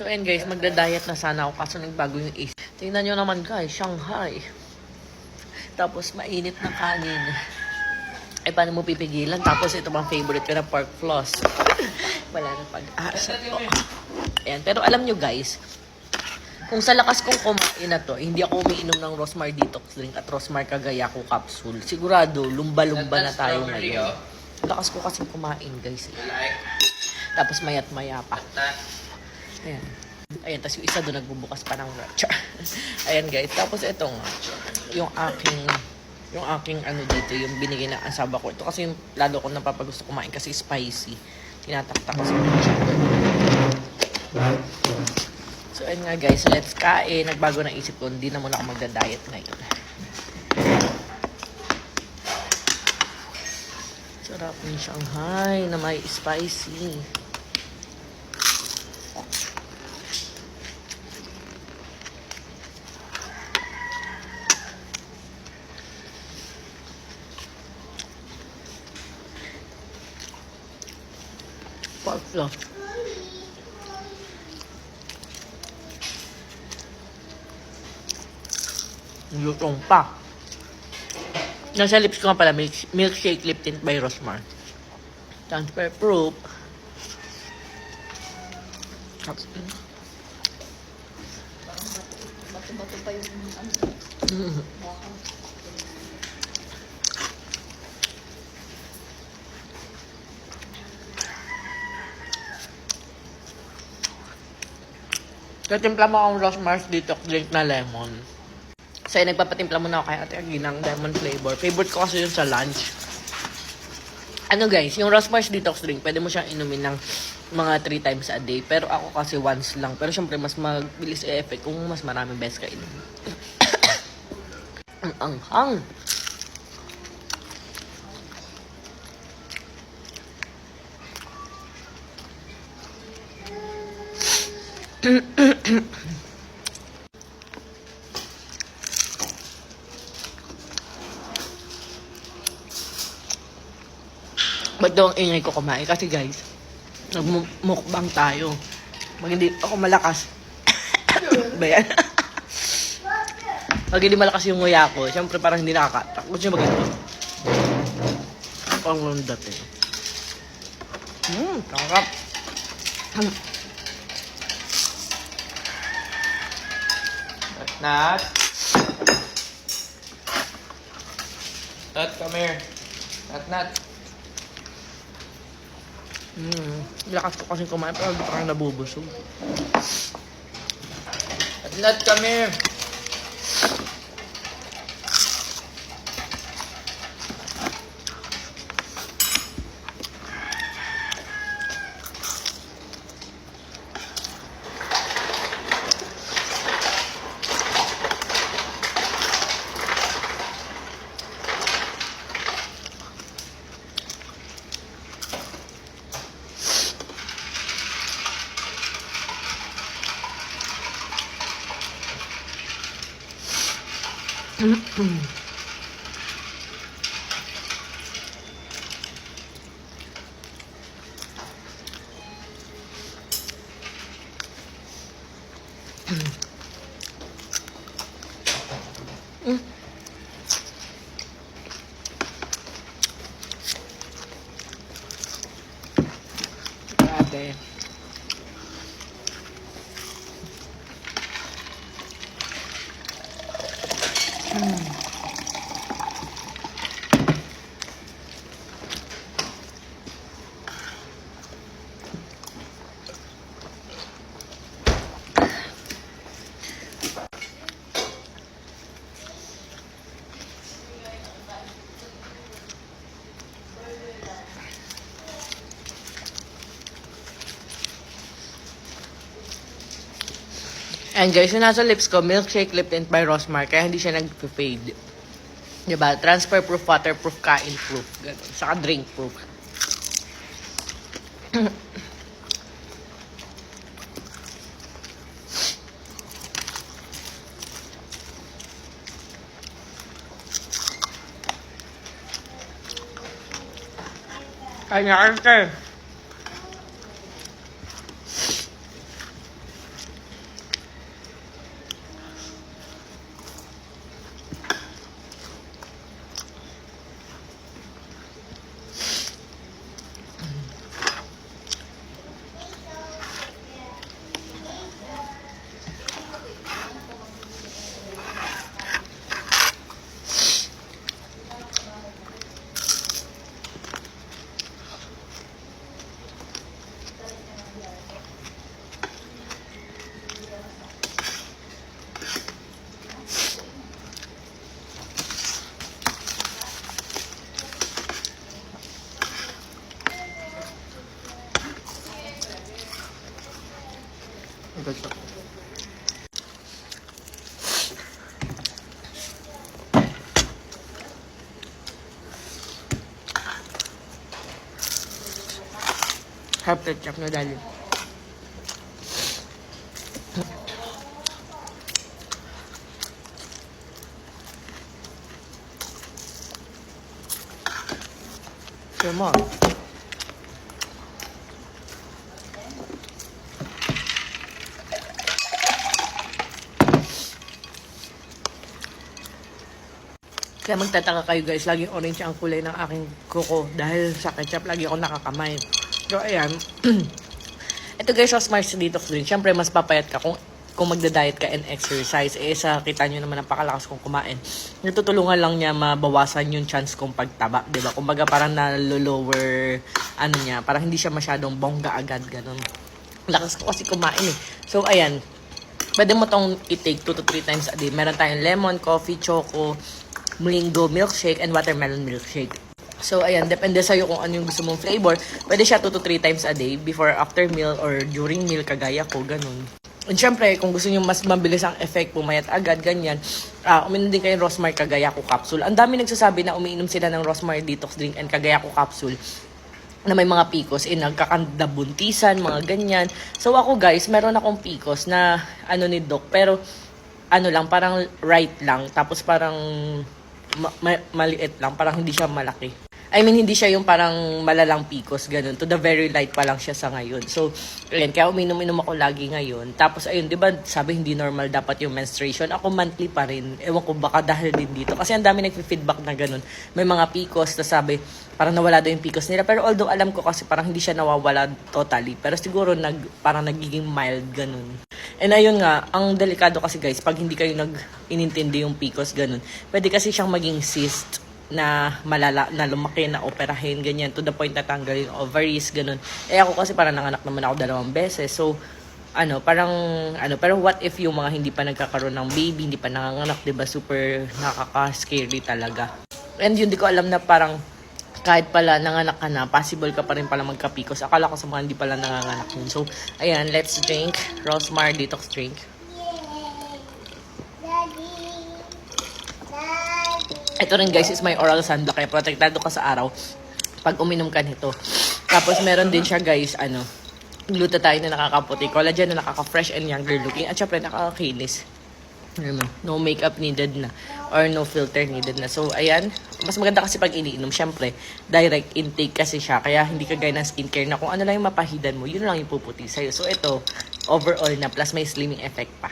So, and guys, magda-diet na sana ako kaso nagbago yung AC. Tingnan nyo naman guys, Shanghai. Tapos, mainit na kanin. Ay, paano mo pipigilan? Tapos, ito bang favorite ko na pork floss. Wala na pag-asa to. Ayan, pero alam nyo guys, kung sa lakas kong kumain na to, hindi ako umiinom ng Rosmar Detox Drink at Rosmar Kagayako Capsule. Sigurado, lumba-lumba na tayo ngayon. Lakas ko kasi kumain, guys. eh. Tapos mayat maya pa. Ayan. Ayan, tapos yung isa doon nagbubukas pa ng ratcha. Ayan, guys. Tapos ito nga, yung aking yung aking ano dito, yung binigay na asaba ko. Ito kasi yung lalo ko napapagusto kumain kasi spicy. Tinataktak ko sa sugar. So, ayun nga guys, let's kain. Nagbago ng isip ko, hindi na muna ako magda-diet ngayon. Sarap ng Shanghai na may spicy. Pork floss. Lutong pa. Nasa lips ko nga pala, milk, milkshake lip tint by Rosmar. Transfer proof. Tapos, Bato-bato pa yung ano. baka. Katimpla mo akong Rosmar's Detox Drink na lemon. Sa'yo, nagpapatimpla muna ako kay Ate Aggie ng lemon flavor. Favorite ko kasi yun sa lunch. Ano guys, yung Rosmar's Detox Drink, pwede mo siyang inumin ng mga 3 times a day. Pero ako kasi once lang. Pero syempre, mas mabilis i-effect kung mas maraming beses ka inumin. Ang anghang. Ba't daw ang ingay ko kumain? Kasi guys, nagmukbang tayo. Pag hindi ako malakas. ba yan? Pag hindi malakas yung nguya ko, syempre parang hindi nakakatak. Gusto nyo maganda? Ang lundat eh. Mmm, sarap. Nat? Nat, come here. Nat, Nat. Mm, lakas ko kasi kumain, pero parang nabubusog. Nat, Nat, come here. 응. 아, 네. And guys, yung nasa lips ko, milkshake lip tint by Rosmar, kaya hindi siya nag-fade. Diba? Transfer proof, waterproof, kain proof. Ganun. Saka drink proof. Kaya ka. Ito. Half ketchup na dali. Come on. Kaya magtataka kayo guys, laging orange ang kulay ng aking kuko dahil sa ketchup lagi ako nakakamay. So ayan, ito guys, was Mars detox drink. Siyempre, mas papayat ka kung kung magda-diet ka and exercise. Eh, sa kita nyo naman, napakalakas kong kumain. Natutulungan lang niya mabawasan yung chance kong pagtaba. 'di ba Kumbaga, parang nalo-lower, ano niya, parang hindi siya masyadong bongga agad, ganun. Lakas ko kasi kumain eh. So, ayan, Pwede mo tong i-take 2 to 3 times a day. Meron tayong lemon, coffee, choco, mlingo milkshake, and watermelon milkshake. So, ayan, depende sa'yo kung ano yung gusto mong flavor. Pwede siya 2 to 3 times a day, before, after meal, or during meal, kagaya ko, ganun. And syempre, kung gusto nyo mas mabilis ang effect, pumayat agad, ganyan, uh, uminom din kayo ng Rosmar Kagaya ko capsule. Ang dami nagsasabi na umiinom sila ng Rosmar Detox Drink and Kagaya ko capsule na may mga picos, eh, nagkakandabuntisan, mga ganyan. So ako guys, meron akong picos na ano ni Doc, pero ano lang, parang right lang, tapos parang ma- ma- maliit lang, parang hindi siya malaki. I mean, hindi siya yung parang malalang picos, ganun. To the very light pa lang siya sa ngayon. So, ayun, kaya uminom-inom ako lagi ngayon. Tapos, ayun, di ba, sabi hindi normal dapat yung menstruation. Ako monthly pa rin. Ewan ko, baka dahil din dito. Kasi ang dami nagfi-feedback na ganun. May mga picos, na sabi, parang nawala daw yung picos nila. Pero although alam ko kasi parang hindi siya nawawala totally. Pero siguro, nag, parang nagiging mild, ganun. And ayun nga, ang delikado kasi guys, pag hindi kayo nag-inintindi yung PCOS, ganun, pwede kasi siyang maging cyst na malala, na lumaki, na operahin, ganyan, to the point na tanggalin ovaries, ganun. Eh ako kasi parang nanganak naman ako dalawang beses, so, ano, parang, ano, pero what if yung mga hindi pa nagkakaroon ng baby, hindi pa nanganganak, di ba, super nakaka-scary talaga. And yun, di ko alam na parang, kahit pala nanganak ka na, possible ka pa rin pala magka-PCOS. Akala ko sa mga hindi pala nanganganak yun. So, ayan, let's drink Rosmar Detox Drink. Ito rin guys is my oral sunblock kaya protektado ka sa araw pag uminom ka nito. Tapos meron din siya guys, ano, glutathione na nakakaputi, collagen na nakaka-fresh and younger looking, at syempre nakakakinis. No makeup needed na or no filter needed na. So, ayan. Mas maganda kasi pag iniinom, syempre, direct intake kasi siya. Kaya hindi ka gaya ng skincare na kung ano lang yung mapahidan mo, yun lang yung puputi sa'yo. So, ito, overall na, plus may slimming effect pa.